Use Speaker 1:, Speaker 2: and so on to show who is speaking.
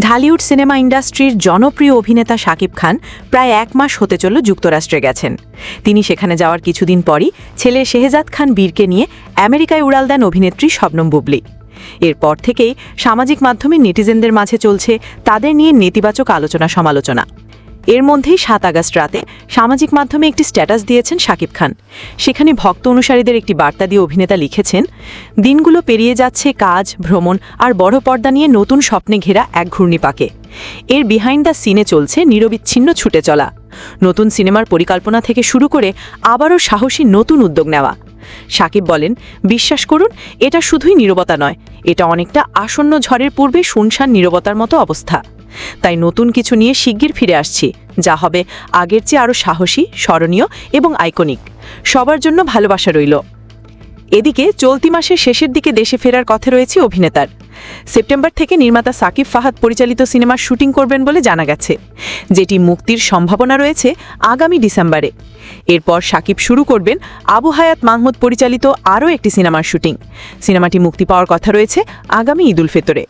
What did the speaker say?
Speaker 1: Dhallywood cinema ইন্ডাস্ট্রির জনপ্রিয় অভিনেতা শাকিব খান প্রায় এক মাস হতে চলল যুক্তরাষ্ট্রে গেছেন। তিনি সেখানে যাওয়ার কিছুদিন পরই ছেলে শেহজাদ খান বীরকে নিয়ে আমেরিকায় উড়াল দেন অভিনেত্রী শবনম বুবলি। এরপর থেকেই সামাজিক মাধ্যমে নেটিজেনদের মাঝে চলছে তাদের নিয়ে নেতিবাচক আলোচনা সমালোচনা এর মধ্যেই সাত আগস্ট রাতে সামাজিক মাধ্যমে একটি স্ট্যাটাস দিয়েছেন শাকিব খান। সেখানে ভক্ত অনুসারীদের একটি বার্তা দিয়ে অভিনেতা লিখেছেন, দিনগুলো পেরিয়ে যাচ্ছে, কাজ, ভ্রমণ আর বড় পর্দা নিয়ে নতুন স্বপ্নে ঘেরা এক ঘূর্ণিপাকে। এর বিহাইন্ড দ্য সিনে চলছে নিরবিচ্ছিন্ন ছুটে চলা। নতুন সিনেমার পরিকল্পনা থেকে শুরু করে আবারও সাহসী নতুন উদ্যোগ নেওয়া। সাকিব বলেন, বিশ্বাস করুন, এটা শুধুই নীরবতা নয়, এটা অনেকটা আসন্ন ঝড়ের পূর্বে শুনশান নীরবতার মতো অবস্থা। তাই নতুন কিছু নিয়ে শিগগির ফিরে আসছি। যা হবে আগের চেয়ে আরও সাহসী, স্মরণীয় এবং আইকনিক। সবার জন্য ভালোবাসা রইল। এদিকে চলতি মাসের শেষের দিকে দেশে ফেরার কথা রয়েছে অভিনেতার। সেপ্টেম্বর থেকে নির্মাতা সাকিব ফাহাদ পরিচালিত সিনেমার শুটিং করবেন বলে জানা গেছে। যেটি মুক্তির সম্ভাবনা রয়েছে আগামী ডিসেম্বরে। এরপর সাকিব শুরু করবেন আবু হায়াত মাহমুদ পরিচালিত আরও একটি সিনেমার শুটিং। সিনেমাটি মুক্তি পাওয়ার কথা রয়েছে আগামী ঈদুল ফিতরে।